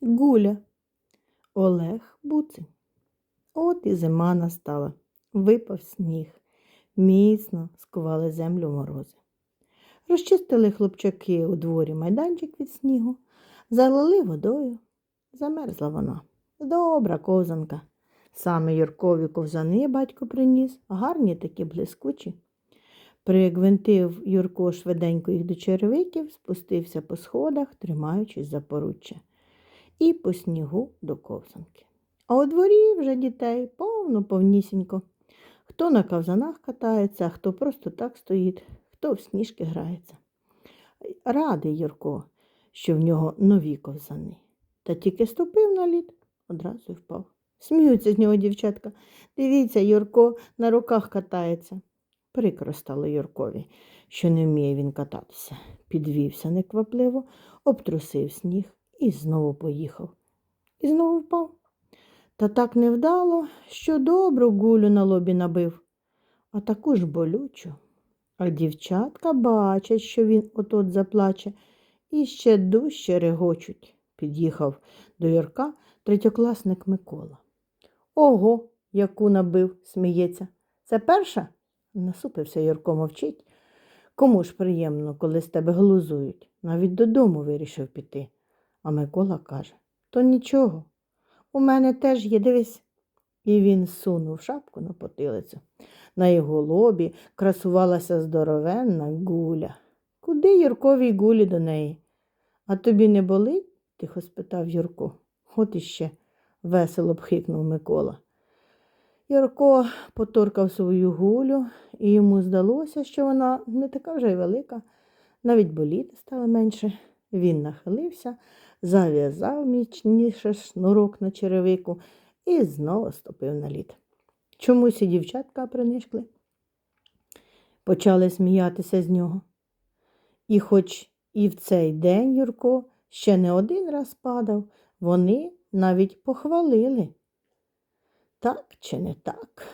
Гуля. Олег Буцин. От і зима настала. Випав сніг. Міцно скували землю морози. Розчистили хлопчаки у дворі майданчик від снігу, залили водою. Замерзла вона. Добра ковзанка. Саме Юркові ковзани батько приніс, гарні такі блискучі. Пригвинтив Юрко швиденько їх до черевиків, спустився по сходах, тримаючись за поруччя, і по снігу до ковзанки. А у дворі вже дітей повно повнісінько. Хто на ковзанах катається, а хто просто так стоїть, хто в сніжки грається. Радий Юрко, що в нього нові ковзани. Та тільки ступив на лід, одразу й впав. Сміються з нього дівчатка. Дивіться, Юрко на руках катається. Прикро стало Юркові, що не вміє він кататися. Підвівся неквапливо, обтрусив сніг і знову поїхав. І знову впав. Та так невдало, що добру гулю на лобі набив, а таку ж болючу. А дівчатка бачать, що він от-от заплаче, і ще дужче регочуть. Під'їхав до Юрка третьокласник Микола. Ого, яку набив, сміється. Це перша? Насупився Юрко мовчить. Кому ж приємно, коли з тебе глузують? Навіть додому вирішив піти. А Микола каже то нічого. У мене теж є, дивись. І він сунув шапку на потилицю. На його лобі красувалася здоровенна гуля. Куди Юрковій гулі до неї? А тобі не болить? тихо спитав Юрко. От іще, весело бхикнув Микола. Юрко поторкав свою гулю, і йому здалося, що вона не така вже й велика, навіть боліти стало менше. Він нахилився, зав'язав міцніше шнурок на черевику і знову ступив на лід. Чомусь і дівчатка принишкли. Почали сміятися з нього. І хоч і в цей день Юрко ще не один раз падав, вони навіть похвалили. Так чи не так?